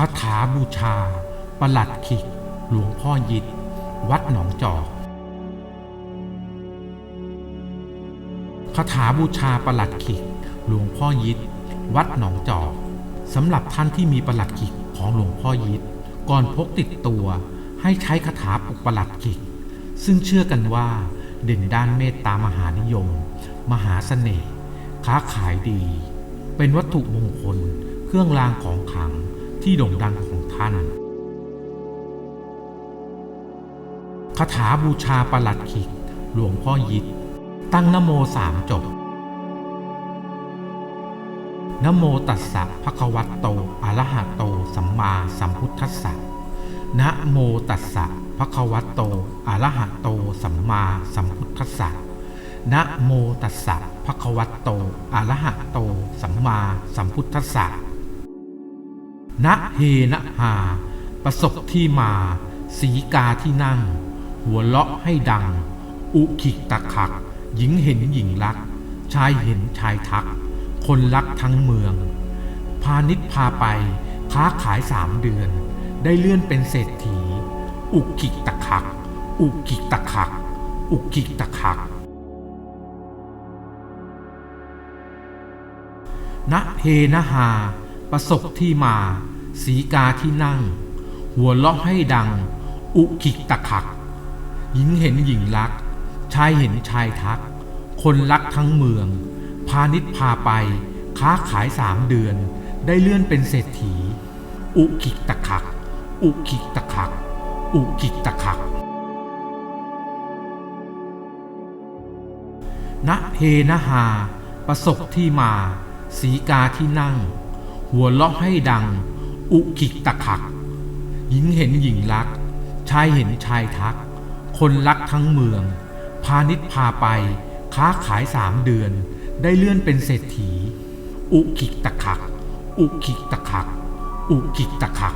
คาถาบูชา ประหลัดขิก หลวงพ่อยิดวัดหนองจอกคาถาบูชาประหลัดขิก หลวงพ่อยิดวัดหนองจอกสำหรับท่านที่มีประหลัดขิกของหลวงพ่อยิดก่อนพกติดตัวให้ใช้คาถาปลุกประหลัดขิก ซึ่งเชื่อกันว่าเด่นด้านเมตตามหานิยม มหาเสน่ห์ค้าขายดี เป็นวัตถุมงคล เครื่องรางของขลัง ที่โด่งดังของท่านคาถาบูชาประหลัดขิก หลวงพ่อยิดตั้งนโมสามจบนโมตัสสะภะคะวะโตอะระหะโต สัมมาสัมพุทธัสสะนะโมตัสสะภะคะวะโตอะระหะโต สัมมาสัมพุทธัสสะนะโมตัสสะภะคะวะโตอะระหะโต สัมมาสัมพุทธัสสะ นะเฮนะหา ประสบที่มา สีกาที่นั่ง หัวเลาะให้ดัง อุขิกตะขัก หญิงเห็นหญิงรัก ชายเห็นชายทัก คนรักทั้งเมือง พาณิชพาไป ค้าขายสามเดือน ได้เลื่อนเป็นเศรษฐี อุกิกตะขัก อุกิกตะขัก อุกิกตะขักณเฮนะหา ประสบที่มา สีกาที่นั่ง หัวเลาะให้ดัง อุขิกตะขัก หญิงเห็นหญิงรัก ชายเห็นชายทัก คนรักทั้งเมือง พาณิชพาไป ค้าขายสามเดือน ได้เลื่อนเป็นเศรษฐี อุขิกตะขัก อุขิกตะขัก อุขิกตะขักณเฮนะหา ประสบที่มา สีกาที่นั่ง หัวเลาะให้ดัง อุกิกตะขัก หญิงเห็นหญิงรัก ชายเห็นชายทัก คนรักทั้งเมือง พาณิชพาไป ค้าขายสามเดือน ได้เลื่อนเป็นเศรษฐี อุกิกตะขัก อุกิกตะขัก อุกิกตะขัก